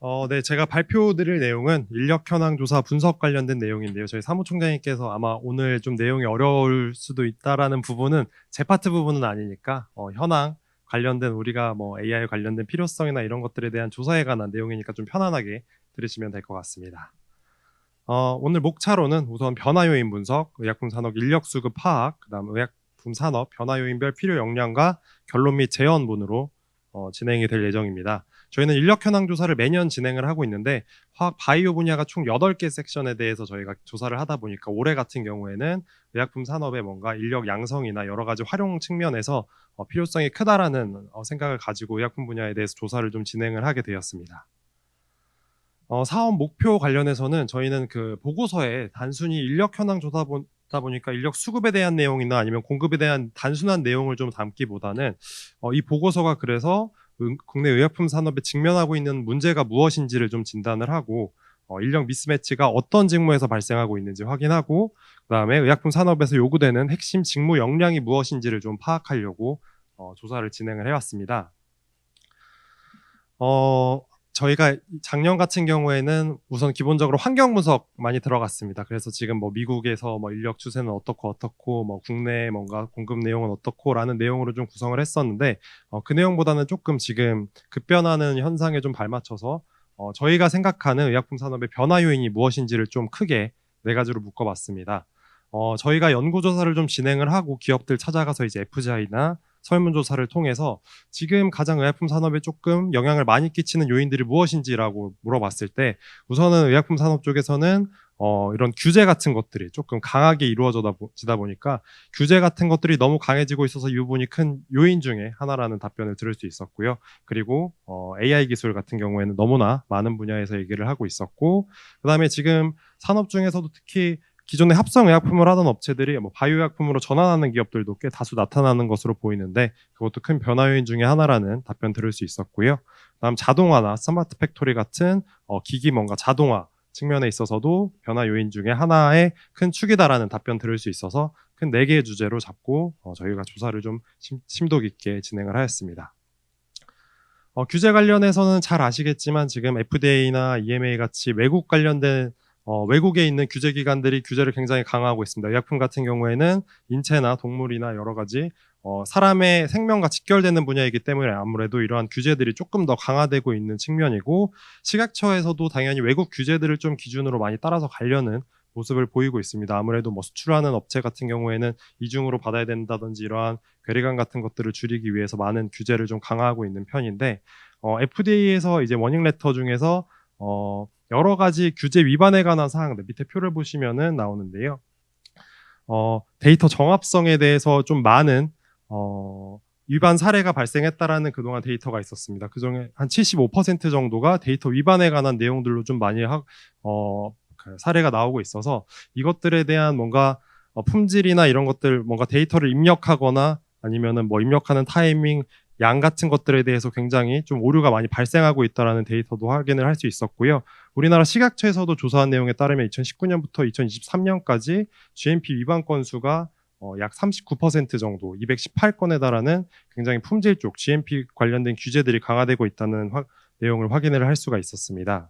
어, 네, 제가 발표드릴 내용은 인력 현황 조사 분석 관련된 내용인데요. 저희 사무총장님께서 아마 오늘 좀 내용이 어려울 수도 있다라는 부분은 제 파트 부분은 아니니까 어, 현황 관련된 우리가 뭐 AI 관련된 필요성이나 이런 것들에 대한 조사에 관한 내용이니까 좀 편안하게 들으시면 될 것 같습니다. 어, 오늘 목차로는 우선 변화 요인 분석, 의약품 산업 인력 수급 파악, 그다음 의약품 산업 변화 요인별 필요 역량과 결론 및 재원문으로 어, 진행이 될 예정입니다. 저희는 인력 현황 조사를 매년 진행을 하고 있는데 화학 바이오 분야가 총 8개 섹션에 대해서 저희가 조사를 하다 보니까 올해 같은 경우에는 의약품 산업의 뭔가 인력 양성이나 여러 가지 활용 측면에서 어, 필요성이 크다라는 어, 생각을 가지고 의약품 분야에 대해서 조사를 좀 진행을 하게 되었습니다. 어, 사업 목표 관련해서는 저희는 그 보고서에 단순히 인력 현황 조사 다 보니까 인력 수급에 대한 내용이나 아니면 공급에 대한 단순한 내용을 좀 담기보다는 어, 이 보고서가 그래서 응- 국내 의약품 산업에 직면하고 있는 문제가 무엇인지를 좀 진단을 하고 어, 인력 미스매치가 어떤 직무에서 발생하고 있는지 확인하고 그다음에 의약품 산업에서 요구되는 핵심 직무 역량이 무엇인지를 좀 파악하려고 어, 조사를 진행을 해왔습니다. 어, 저희가 작년 같은 경우에는 우선 기본적으로 환경 분석 많이 들어갔습니다. 그래서 지금 뭐 미국에서 뭐 인력 추세는 어떻고 어떻고 뭐 국내 뭔가 공급 내용은 어떻고라는 내용으로 좀 구성을 했었는데 어, 그 내용보다는 조금 지금 급변하는 현상에 좀 발맞춰서 어, 저희가 생각하는 의약품 산업의 변화 요인이 무엇인지를 좀 크게 네 가지로 묶어봤습니다. 어, 저희가 연구조사를 좀 진행을 하고 기업들 찾아가서 이제 FGI나 설문조사를 통해서 지금 가장 의약품 산업에 조금 영향을 많이 끼치는 요인들이 무엇인지라고 물어봤을 때 우선은 의약품 산업 쪽에서는 어, 이런 규제 같은 것들이 조금 강하게 이루어지다 보니까 규제 같은 것들이 너무 강해지고 있어서 이 부분이 큰 요인 중에 하나라는 답변을 들을 수 있었고요. 그리고 어, AI 기술 같은 경우에는 너무나 많은 분야에서 얘기를 하고 있었고 그 다음에 지금 산업 중에서도 특히 기존에 합성 의약품을 하던 업체들이 뭐 바이오 의약품으로 전환하는 기업들도 꽤 다수 나타나는 것으로 보이는데 그것도 큰 변화 요인 중에 하나라는 답변 들을 수 있었고요. 다음 자동화나 스마트 팩토리 같은 어, 기기 뭔가 자동화 측면에 있어서도 변화 요인 중에 하나의 큰 축이다라는 답변 들을 수 있어서 큰 네 개의 주제로 잡고 어, 저희가 조사를 좀 심, 심도 깊게 진행을 하였습니다. 어, 규제 관련해서는 잘 아시겠지만 지금 FDA나 EMA 같이 외국 관련된 어, 외국에 있는 규제 기관들이 규제를 굉장히 강화하고 있습니다. 의약품 같은 경우에는 인체나 동물이나 여러 가지 어, 사람의 생명과 직결되는 분야이기 때문에 아무래도 이러한 규제들이 조금 더 강화되고 있는 측면이고 시각처에서도 당연히 외국 규제들을 좀 기준으로 많이 따라서 가려는 모습을 보이고 있습니다. 아무래도 뭐 수출하는 업체 같은 경우에는 이중으로 받아야 된다든지 이러한 괴리감 같은 것들을 줄이기 위해서 많은 규제를 좀 강화하고 있는 편인데 어, FDA에서 이제 워닝 레터 중에서 어, 여러 가지 규제 위반에 관한 사항들 밑에 표를 보시면은 나오는데요. 어, 데이터 정합성에 대해서 좀 많은 어, 위반 사례가 발생했다라는 그동안 데이터가 있었습니다. 그 중에 한 75% 정도가 데이터 위반에 관한 내용들로 좀 많이 하, 어, 그 사례가 나오고 있어서 이것들에 대한 뭔가 어, 품질이나 이런 것들 뭔가 데이터를 입력하거나 아니면은 뭐 입력하는 타이밍 양 같은 것들에 대해서 굉장히 좀 오류가 많이 발생하고 있다라는 데이터도 확인을 할 수 있었고요. 우리나라 시각처에서도 조사한 내용에 따르면 2019년부터 2023년까지 GMP 위반 건수가 어, 약 39% 정도, 218건에 달하는 굉장히 품질 쪽 GMP 관련된 규제들이 강화되고 있다는 화- 내용을 확인을 할 수가 있었습니다.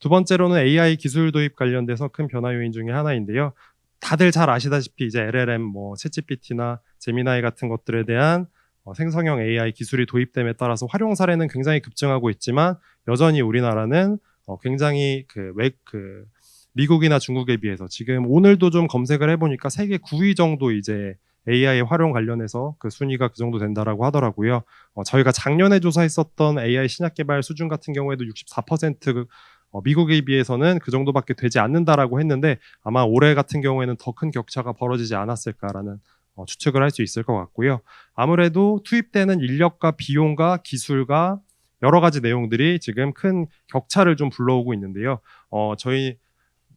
두 번째로는 AI 기술 도입 관련돼서 큰 변화 요인 중에 하나인데요. 다들 잘 아시다시피 이제 LLM, 뭐 챗GPT나 제미나이 같은 것들에 대한 어, 생성형 AI 기술이 도입됨에 따라서 활용 사례는 굉장히 급증하고 있지만 여전히 우리나라는 어, 굉장히 그, 외, 그 미국이나 중국에 비해서 지금 오늘도 좀 검색을 해보니까 세계 9위 정도 이제 AI 활용 관련해서 그 순위가 그 정도 된다라고 하더라고요. 어, 저희가 작년에 조사했었던 AI 신약 개발 수준 같은 경우에도 64% 어, 미국에 비해서는 그 정도밖에 되지 않는다라고 했는데 아마 올해 같은 경우에는 더 큰 격차가 벌어지지 않았을까라는 어, 추측을 할 수 있을 것 같고요. 아무래도 투입되는 인력과 비용과 기술과 여러 가지 내용들이 지금 큰 격차를 좀 불러오고 있는데요. 어, 저희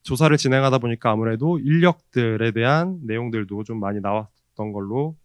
조사를 진행하다 보니까 아무래도 인력들에 대한 내용들도 좀 많이 나왔던 걸로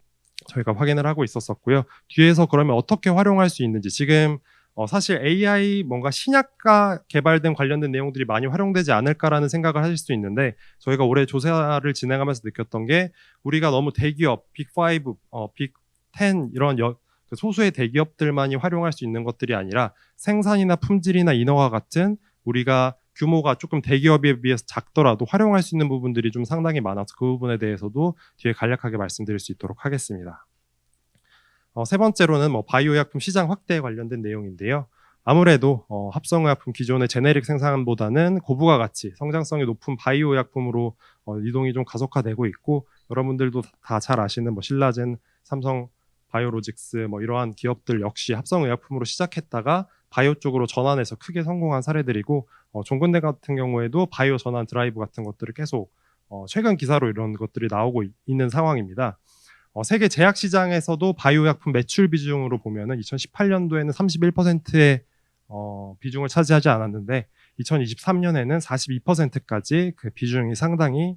저희가 확인을 하고 있었었고요. 뒤에서 그러면 어떻게 활용할 수 있는지 지금 어, 사실 AI 뭔가 신약과 개발된 관련된 내용들이 많이 활용되지 않을까라는 생각을 하실 수 있는데 저희가 올해 조사를 진행하면서 느꼈던 게 우리가 너무 대기업, 빅5, 어, 빅10 이런 여- 그 소수의 대기업들만이 활용할 수 있는 것들이 아니라 생산이나 품질이나 인허가 같은 우리가 규모가 조금 대기업에 비해서 작더라도 활용할 수 있는 부분들이 좀 상당히 많아서 그 부분에 대해서도 뒤에 간략하게 말씀드릴 수 있도록 하겠습니다. 어, 세 번째로는 뭐 바이오 약품 시장 확대에 관련된 내용인데요. 아무래도 어, 합성의약품 기존의 제네릭 생산보다는 고부가 가치, 성장성이 높은 바이오 약품으로 어, 이동이 좀 가속화되고 있고 여러분들도 다 잘 아시는 뭐 신라젠, 삼성 바이오로직스 뭐 이러한 기업들 역시 합성의약품으로 시작했다가 바이오 쪽으로 전환해서 크게 성공한 사례들이고 어, 종근대 같은 경우에도 바이오 전환 드라이브 같은 것들을 계속 어, 최근 기사로 이런 것들이 나오고 있- 있는 상황입니다. 어, 세계 제약 시장에서도 바이오 약품 매출 비중으로 보면은 2018년도에는 31%의 어, 비중을 차지하지 않았는데 2023년에는 42%까지 그 비중이 상당히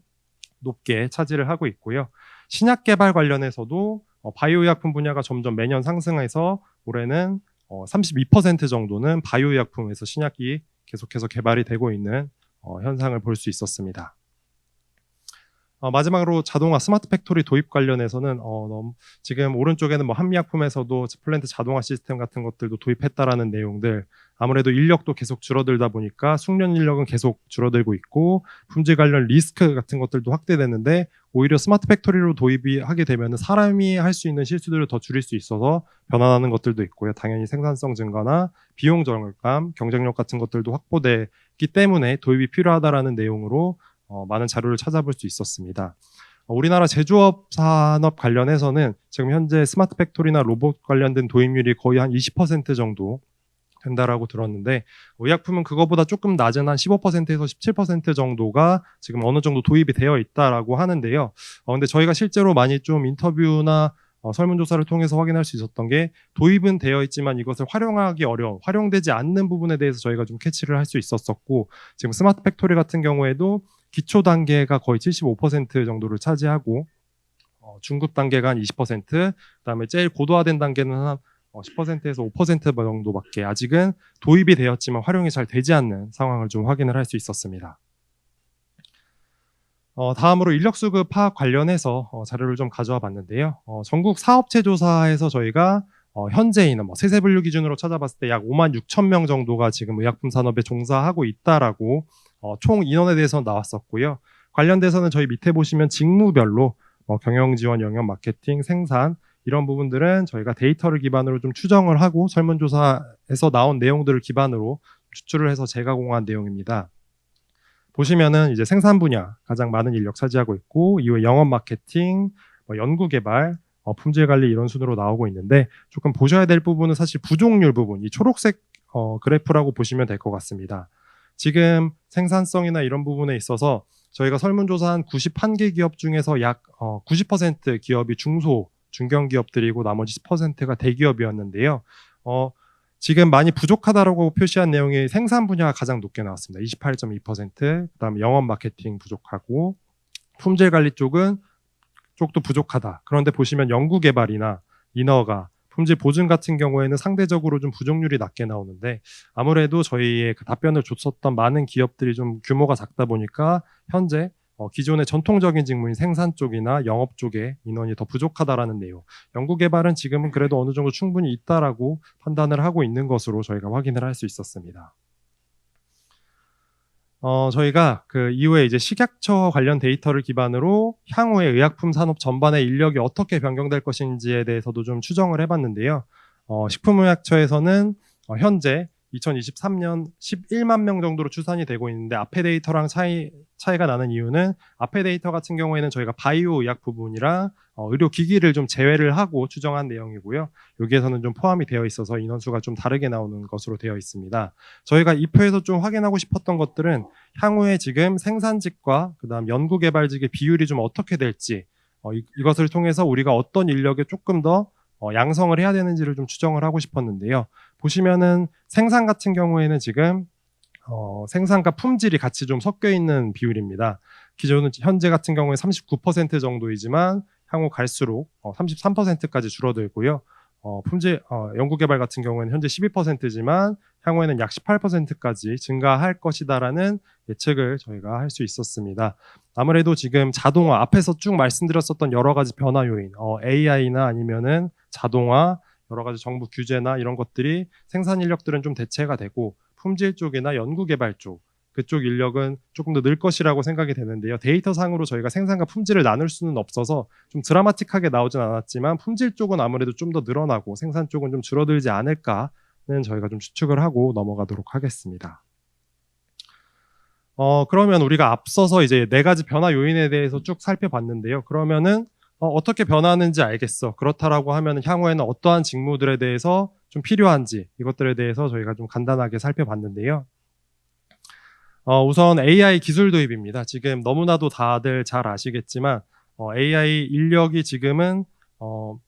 높게 차지를 하고 있고요. 신약 개발 관련해서도 어, 바이오 약품 분야가 점점 매년 상승해서 올해는 어, 32% 정도는 바이오 약품에서 신약이 계속해서 개발이 되고 있는 어, 현상을 볼 수 있었습니다. 어, 마지막으로 자동화 스마트 팩토리 도입 관련해서는 어, 지금 오른쪽에는 뭐 한미약품에서도 플랜트 자동화 시스템 같은 것들도 도입했다라는 내용들 아무래도 인력도 계속 줄어들다 보니까 숙련 인력은 계속 줄어들고 있고 품질 관련 리스크 같은 것들도 확대되는데 오히려 스마트 팩토리로 도입이 하게 되면 사람이 할 수 있는 실수들을 더 줄일 수 있어서 변화하는 것들도 있고요. 당연히 생산성 증가나 비용 절감, 경쟁력 같은 것들도 확보되기 때문에 도입이 필요하다라는 내용으로 어, 많은 자료를 찾아볼 수 있었습니다. 어, 우리나라 제조업 산업 관련해서는 지금 현재 스마트 팩토리나 로봇 관련된 도입률이 거의 한 20% 정도 된다라고 들었는데 의약품은 그거보다 조금 낮은 한 15%에서 17% 정도가 지금 어느 정도 도입이 되어 있다라고 하는데요. 어, 근데 저희가 실제로 많이 좀 인터뷰나 어, 설문조사를 통해서 확인할 수 있었던 게 도입은 되어 있지만 이것을 활용하기 어려운, 활용되지 않는 부분에 대해서 저희가 좀 캐치를 할 수 있었었고 지금 스마트 팩토리 같은 경우에도 기초 단계가 거의 75% 정도를 차지하고 어, 중급 단계가 한 20%, 그다음에 제일 고도화된 단계는 한 어, 10%에서 5% 정도밖에 아직은 도입이 되었지만 활용이 잘 되지 않는 상황을 좀 확인을 할 수 있었습니다. 어, 다음으로 인력 수급 파악 관련해서 어, 자료를 좀 가져와 봤는데요. 어, 전국 사업체 조사에서 저희가 어, 현재인은 뭐 세세 분류 기준으로 찾아봤을 때 약 5만 6천 명 정도가 지금 의약품 산업에 종사하고 있다라고 어, 총 인원에 대해서 나왔었고요. 관련돼서는 저희 밑에 보시면 직무별로 어, 경영 지원, 영역 마케팅, 생산 이런 부분들은 저희가 데이터를 기반으로 좀 추정을 하고 설문조사에서 나온 내용들을 기반으로 추출을 해서 재가공한 내용입니다. 보시면은 이제 생산 분야 가장 많은 인력 차지하고 있고 이후에 영업 마케팅, 뭐 연구 개발, 어, 품질 관리 이런 순으로 나오고 있는데 조금 보셔야 될 부분은 사실 부족률 부분, 이 초록색 어, 그래프라고 보시면 될 것 같습니다. 지금 생산성이나 이런 부분에 있어서 저희가 설문조사한 91개 기업 중에서 약 어, 90% 기업이 중소, 중견 기업들이고 나머지 10%가 대기업이었는데요. 어, 지금 많이 부족하다라고 표시한 내용이 생산 분야가 가장 높게 나왔습니다. 28.2%, 그다음에 영업 마케팅 부족하고 품질 관리 쪽은 쪽도 부족하다. 그런데 보시면 연구 개발이나 인허가, 품질 보증 같은 경우에는 상대적으로 좀 부족률이 낮게 나오는데 아무래도 저희의 그 답변을 줬었던 많은 기업들이 좀 규모가 작다 보니까 현재 어, 기존의 전통적인 직무인 생산 쪽이나 영업 쪽에 인원이 더 부족하다라는 내용. 연구 개발은 지금은 그래도 어느 정도 충분히 있다라고 판단을 하고 있는 것으로 저희가 확인을 할 수 있었습니다. 어, 저희가 그 이후에 이제 식약처 관련 데이터를 기반으로 향후에 의약품 산업 전반의 인력이 어떻게 변경될 것인지에 대해서도 좀 추정을 해봤는데요. 어, 식품의약처에서는 어, 현재 2023년 11만 명 정도로 추산이 되고 있는데 앞에 데이터랑 차이 차이가 나는 이유는 앞에 데이터 같은 경우에는 저희가 바이오 의약 부분이랑 어, 의료 기기를 좀 제외를 하고 추정한 내용이고요. 여기에서는 좀 포함이 되어 있어서 인원수가 좀 다르게 나오는 것으로 되어 있습니다. 저희가 이 표에서 좀 확인하고 싶었던 것들은 향후에 지금 생산직과 그다음 연구개발직의 비율이 좀 어떻게 될지 어, 이, 이것을 통해서 우리가 어떤 인력에 조금 더 어, 양성을 해야 되는지를 좀 추정을 하고 싶었는데요. 보시면은 생산 같은 경우에는 지금 어, 생산과 품질이 같이 좀 섞여 있는 비율입니다. 기존은 현재 같은 경우에 39% 정도이지만 향후 갈수록 어, 33%까지 줄어들고요. 어, 품질 어, 연구개발 같은 경우에는 현재 12%지만 향후에는 약 18%까지 증가할 것이다라는 예측을 저희가 할 수 있었습니다. 아무래도 지금 자동화 앞에서 쭉 말씀드렸었던 여러 가지 변화 요인, 어, AI나 아니면은 자동화 여러 가지 정부 규제나 이런 것들이 생산 인력들은 좀 대체가 되고 품질 쪽이나 연구 개발 쪽 그쪽 인력은 조금 더 늘 것이라고 생각이 되는데요. 데이터 상으로 저희가 생산과 품질을 나눌 수는 없어서 좀 드라마틱하게 나오진 않았지만 품질 쪽은 아무래도 좀 더 늘어나고 생산 쪽은 좀 줄어들지 않을까는 저희가 좀 추측을 하고 넘어가도록 하겠습니다. 어, 그러면 우리가 앞서서 이제 네 가지 변화 요인에 대해서 쭉 살펴봤는데요. 그러면은 어, 떻게 변하는지 알겠어. 그렇다라고 하면 향후에는 어떠한 직무들에 대해서 좀 필요한지 이것들에 대해서 저희가 좀 간단하게 살펴봤는데요. 어, 우선 AI 기술 도입입니다. 지금 너무나도 다들 잘 아시겠지만 어, AI 인력이 지금은 어,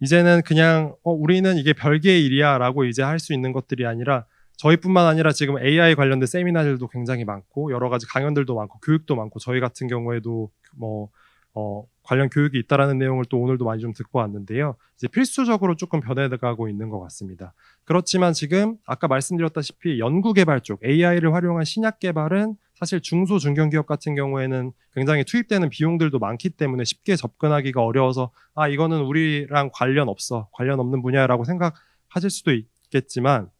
이제는 그냥 어, 우리는 이게 별개의 일이야라고 이제 할 수 있는 것들이 아니라 저희뿐만 아니라 지금 AI 관련된 세미나들도 굉장히 많고 여러 가지 강연들도 많고 교육도 많고 저희 같은 경우에도 뭐 어, 관련 교육이 있다라는 내용을 또 오늘도 많이 좀 듣고 왔는데요. 이제 필수적으로 조금 변해가고 있는 것 같습니다. 그렇지만 지금 아까 말씀드렸다시피 연구 개발 쪽 AI를 활용한 신약 개발은 사실 중소 중견기업 같은 경우에는 굉장히 투입되는 비용들도 많기 때문에 쉽게 접근하기가 어려워서 아 이거는 우리랑 관련 없어 관련 없는 분야라고 생각하실 수도 있겠지만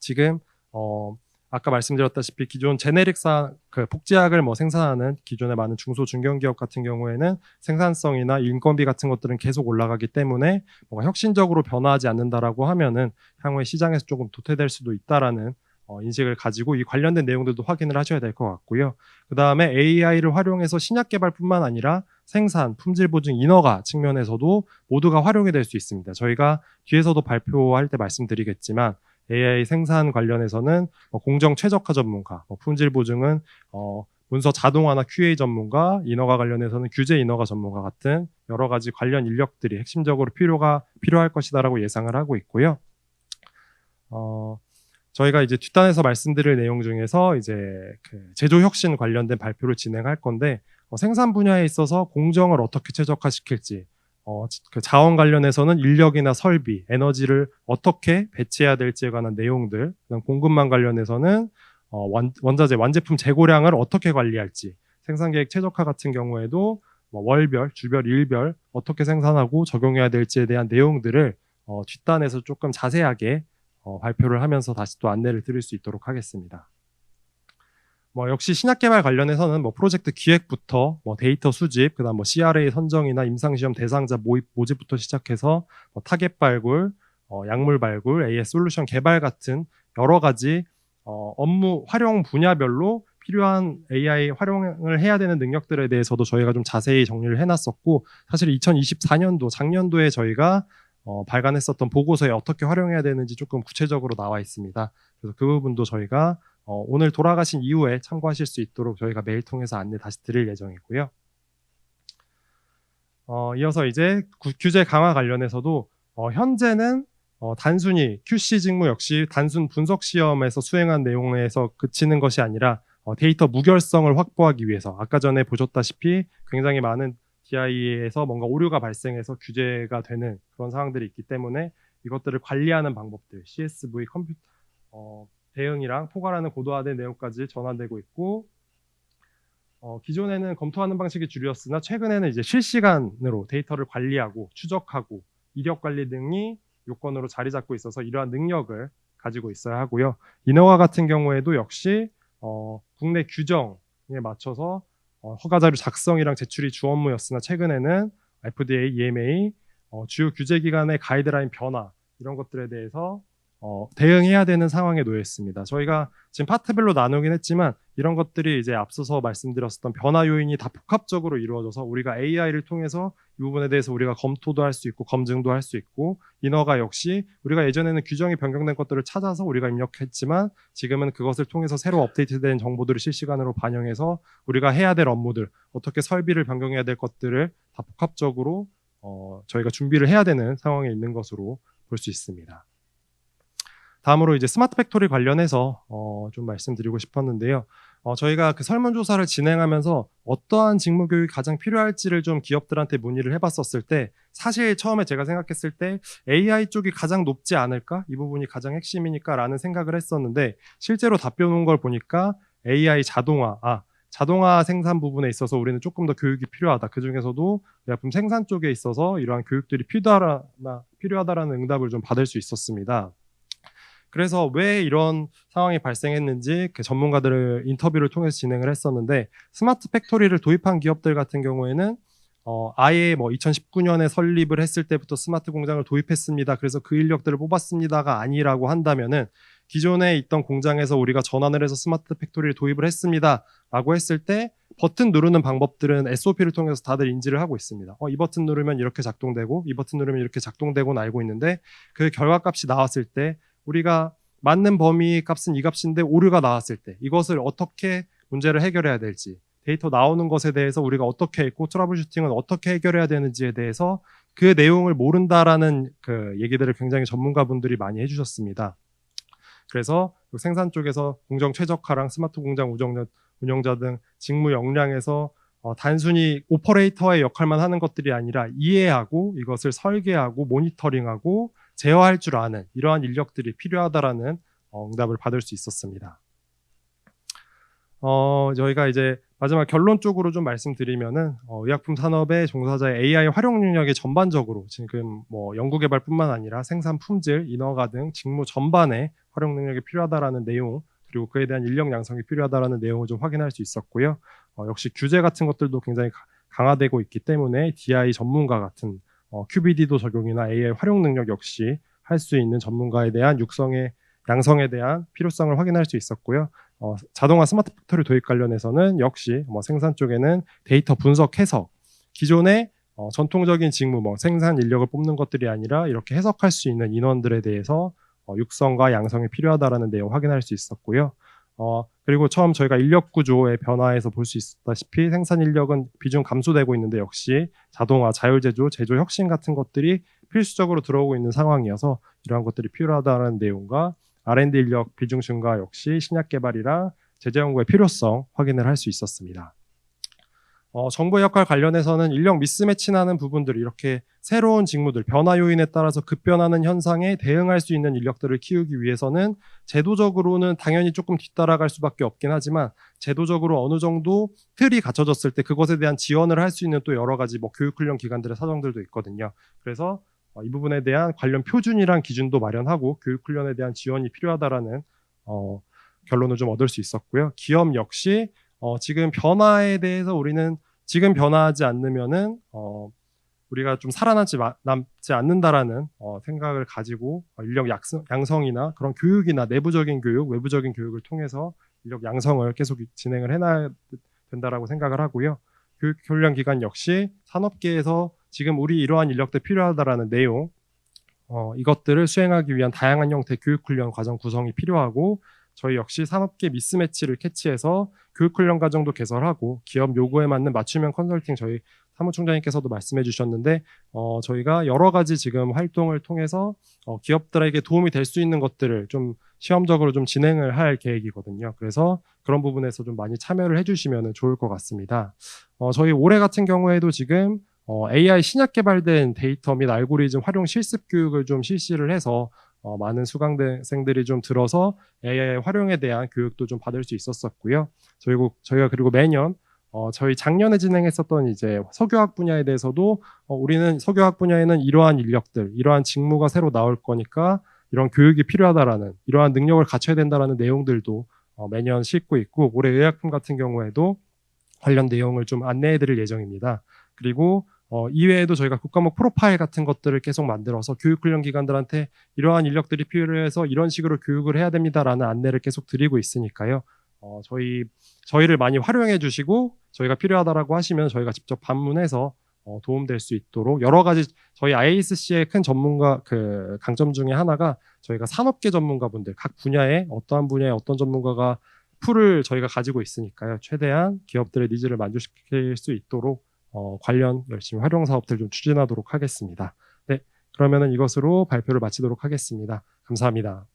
지금 어 아까 말씀드렸다시피 기존 제네릭사 그 복제약을 뭐 생산하는 기존의 많은 중소 중견 기업 같은 경우에는 생산성이나 인건비 같은 것들은 계속 올라가기 때문에 뭔가 혁신적으로 변화하지 않는다라고 하면은 향후에 시장에서 조금 도태될 수도 있다라는 어, 인식을 가지고 이 관련된 내용들도 확인을 하셔야 될 것 같고요. 그 다음에 AI를 활용해서 신약 개발뿐만 아니라 생산, 품질 보증, 인허가 측면에서도 모두가 활용이 될 수 있습니다. 저희가 뒤에서도 발표할 때 말씀드리겠지만 AI 생산 관련해서는 뭐 공정 최적화 전문가, 뭐 품질 보증은 어, 문서 자동화나 QA 전문가, 인허가 관련해서는 규제 인허가 전문가 같은 여러 가지 관련 인력들이 핵심적으로 필요가 필요할 것이다라고 예상을 하고 있고요. 어, 저희가 이제 뒷단에서 말씀드릴 내용 중에서 이제 그 제조 혁신 관련된 발표를 진행할 건데 어, 생산 분야에 있어서 공정을 어떻게 최적화시킬지 어, 그 자원 관련해서는 인력이나 설비, 에너지를 어떻게 배치해야 될지에 관한 내용들, 공급망 관련해서는 어, 원, 원자재, 완제품 재고량을 어떻게 관리할지, 생산계획 최적화 같은 경우에도 뭐 월별, 주별, 일별 어떻게 생산하고 적용해야 될지에 대한 내용들을 어, 뒷단에서 조금 자세하게 어, 발표를 하면서 다시 또 안내를 드릴 수 있도록 하겠습니다. 뭐 역시 신약 개발 관련해서는 뭐 프로젝트 기획부터 뭐 데이터 수집, 그다음 뭐 CRA 선정이나 임상 시험 대상자 모집 모집부터 시작해서 뭐 타겟 발굴, 어, 약물 발굴, AS 솔루션 개발 같은 여러 가지 어, 업무 활용 분야별로 필요한 AI 활용을 해야 되는 능력들에 대해서도 저희가 좀 자세히 정리를 해놨었고 사실 2024년도 작년도에 저희가 어, 발간했었던 보고서에 어떻게 활용해야 되는지 조금 구체적으로 나와 있습니다. 그래서 그 부분도 저희가 어, 오늘 돌아가신 이후에 참고하실 수 있도록 저희가 메일 통해서 안내 다시 드릴 예정이고요. 어, 이어서 이제 구, 규제 강화 관련해서도 어, 현재는 어, 단순히 QC 직무 역시 단순 분석 시험에서 수행한 내용에서 그치는 것이 아니라 어, 데이터 무결성을 확보하기 위해서 아까 전에 보셨다시피 굉장히 많은 DI에서 뭔가 오류가 발생해서 규제가 되는 그런 상황들이 있기 때문에 이것들을 관리하는 방법들 CSV 컴퓨터 어, 대응이랑 포괄하는 고도화된 내용까지 전환되고 있고 어, 기존에는 검토하는 방식이 주류였으나 최근에는 이제 실시간으로 데이터를 관리하고 추적하고 이력 관리 등이 요건으로 자리 잡고 있어서 이러한 능력을 가지고 있어야 하고요. 인허가 같은 경우에도 역시 어, 국내 규정에 맞춰서 어, 허가 자료 작성이랑 제출이 주 업무였으나 최근에는 FDA, EMA 어, 주요 규제 기관의 가이드라인 변화 이런 것들에 대해서 어, 대응해야 되는 상황에 놓여 있습니다. 저희가 지금 파트별로 나누긴 했지만 이런 것들이 이제 앞서서 말씀드렸었던 변화 요인이 다 복합적으로 이루어져서 우리가 AI를 통해서 이 부분에 대해서 우리가 검토도 할 수 있고 검증도 할 수 있고 인허가 역시 우리가 예전에는 규정이 변경된 것들을 찾아서 우리가 입력했지만 지금은 그것을 통해서 새로 업데이트된 정보들을 실시간으로 반영해서 우리가 해야 될 업무들 어떻게 설비를 변경해야 될 것들을 다 복합적으로 어, 저희가 준비를 해야 되는 상황에 있는 것으로 볼 수 있습니다. 다음으로 이제 스마트 팩토리 관련해서 어, 좀 말씀드리고 싶었는데요. 어, 저희가 그 설문조사를 진행하면서 어떠한 직무 교육이 가장 필요할지를 좀 기업들한테 문의를 해봤었을 때 사실 처음에 제가 생각했을 때 AI 쪽이 가장 높지 않을까 이 부분이 가장 핵심이니까 라는 생각을 했었는데 실제로 답변 온 걸 보니까 AI 자동화, 아 자동화 생산 부분에 있어서 우리는 조금 더 교육이 필요하다. 그 중에서도 의약품 생산 쪽에 있어서 이러한 교육들이 필요하다, 필요하다라는 응답을 좀 받을 수 있었습니다. 그래서 왜 이런 상황이 발생했는지 그 전문가들을 인터뷰를 통해서 진행을 했었는데 스마트 팩토리를 도입한 기업들 같은 경우에는 어, 아예 뭐 2019년에 설립을 했을 때부터 스마트 공장을 도입했습니다. 그래서 그 인력들을 뽑았습니다가 아니라고 한다면은 기존에 있던 공장에서 우리가 전환을 해서 스마트 팩토리를 도입을 했습니다. 라고 했을 때 버튼 누르는 방법들은 SOP를 통해서 다들 인지를 하고 있습니다. 어, 이 버튼 누르면 이렇게 작동되고 이 버튼 누르면 이렇게 작동되고는 알고 있는데 그 결과값이 나왔을 때 우리가 맞는 범위 값은 이 값인데 오류가 나왔을 때 이것을 어떻게 문제를 해결해야 될지 데이터 나오는 것에 대해서 우리가 어떻게 했고 트러블 슈팅은 어떻게 해결해야 되는지에 대해서 그 내용을 모른다라는 그 얘기들을 굉장히 전문가분들이 많이 해주셨습니다. 그래서 그 생산 쪽에서 공정 최적화랑 스마트 공장 운영자 등 직무 역량에서 어, 단순히 오퍼레이터의 역할만 하는 것들이 아니라 이해하고 이것을 설계하고 모니터링하고 제어할 줄 아는 이러한 인력들이 필요하다라는 어, 응답을 받을 수 있었습니다. 어, 저희가 이제 마지막 결론 쪽으로 좀 말씀드리면은 어, 의약품 산업의 종사자의 AI 활용 능력이 전반적으로 지금 뭐 연구개발뿐만 아니라 생산 품질, 인허가 등 직무 전반에 활용 능력이 필요하다라는 내용 그리고 그에 대한 인력 양성이 필요하다라는 내용을 좀 확인할 수 있었고요. 어, 역시 규제 같은 것들도 굉장히 가- 강화되고 있기 때문에 DI 전문가 같은 어, QBD도 적용이나 AI 활용 능력 역시 할 수 있는 전문가에 대한 육성의 양성에 대한 필요성을 확인할 수 있었고요. 어, 자동화 스마트 팩토리 도입 관련해서는 역시 뭐 생산 쪽에는 데이터 분석 해석 기존의 어, 전통적인 직무 뭐 생산 인력을 뽑는 것들이 아니라 이렇게 해석할 수 있는 인원들에 대해서 어, 육성과 양성이 필요하다라는 내용 확인할 수 있었고요. 어, 그리고 처음 저희가 인력 구조의 변화에서 볼 수 있다시피 생산 인력은 비중 감소되고 있는데 역시 자동화, 자율 제조, 제조 혁신 같은 것들이 필수적으로 들어오고 있는 상황이어서 이러한 것들이 필요하다는 내용과 R&D 인력 비중 증가 역시 신약 개발이랑 제재 연구의 필요성 확인을 할 수 있었습니다. 어, 정부의 역할 관련해서는 인력 미스매치 나는 부분들 이렇게 새로운 직무들 변화 요인에 따라서 급변하는 현상에 대응할 수 있는 인력들을 키우기 위해서는 제도적으로는 당연히 조금 뒤따라갈 수밖에 없긴 하지만 제도적으로 어느 정도 틀이 갖춰졌을 때 그것에 대한 지원을 할 수 있는 또 여러 가지 뭐 교육 훈련 기관들의 사정들도 있거든요. 그래서 어, 이 부분에 대한 관련 표준이랑 기준도 마련하고 교육 훈련에 대한 지원이 필요하다라는 어, 결론을 좀 얻을 수 있었고요. 기업 역시 어, 지금 변화에 대해서 우리는 지금 변화하지 않으면은 어, 우리가 좀 살아남지 마- 남지 않는다라는 어, 생각을 가지고 어, 인력 약성, 양성이나 그런 교육이나 내부적인 교육, 외부적인 교육을 통해서 인력 양성을 계속 진행을 해놔야 된다라고 생각을 하고요. 교육 훈련 기관 역시 산업계에서 지금 우리 이러한 인력들 필요하다라는 내용 어, 이것들을 수행하기 위한 다양한 형태의 교육 훈련 과정 구성이 필요하고 저희 역시 산업계 미스매치를 캐치해서 교육 훈련 과정도 개설하고 기업 요구에 맞는 맞춤형 컨설팅 저희 사무총장님께서도 말씀해 주셨는데 어, 저희가 여러 가지 지금 활동을 통해서 어, 기업들에게 도움이 될 수 있는 것들을 좀 시험적으로 좀 진행을 할 계획이거든요. 그래서 그런 부분에서 좀 많이 참여를 해주시면 좋을 것 같습니다. 어, 저희 올해 같은 경우에도 지금 어, AI 신약 개발된 데이터 및 알고리즘 활용 실습 교육을 좀 실시를 해서 어, 많은 수강생들이 좀 들어서 AI 활용에 대한 교육도 좀 받을 수 있었었고요. 저희 저희가 그리고 매년 어, 저희 작년에 진행했었던 이제 석유학 분야에 대해서도 어, 우리는 석유학 분야에는 이러한 인력들, 이러한 직무가 새로 나올 거니까 이런 교육이 필요하다라는 이러한 능력을 갖춰야 된다라는 내용들도 어, 매년 싣고 있고 올해 의약품 같은 경우에도 관련 내용을 좀 안내해드릴 예정입니다. 그리고 어, 이외에도 저희가 국가목 프로파일 같은 것들을 계속 만들어서 교육훈련 기관들한테 이러한 인력들이 필요해서 이런 식으로 교육을 해야 됩니다라는 안내를 계속 드리고 있으니까요. 어, 저희 저희를 많이 활용해 주시고 저희가 필요하다라고 하시면 저희가 직접 방문해서 어, 도움될 수 있도록 여러 가지 저희 IASC의 큰 전문가 그 강점 중에 하나가 저희가 산업계 전문가분들 각 분야에 어떠한 분야에 어떤 전문가가 풀을 저희가 가지고 있으니까요. 최대한 기업들의 니즈를 만족시킬 수 있도록 어, 관련 열심히 활용 사업들 좀 추진하도록 하겠습니다. 네, 그러면은 이것으로 발표를 마치도록 하겠습니다. 감사합니다.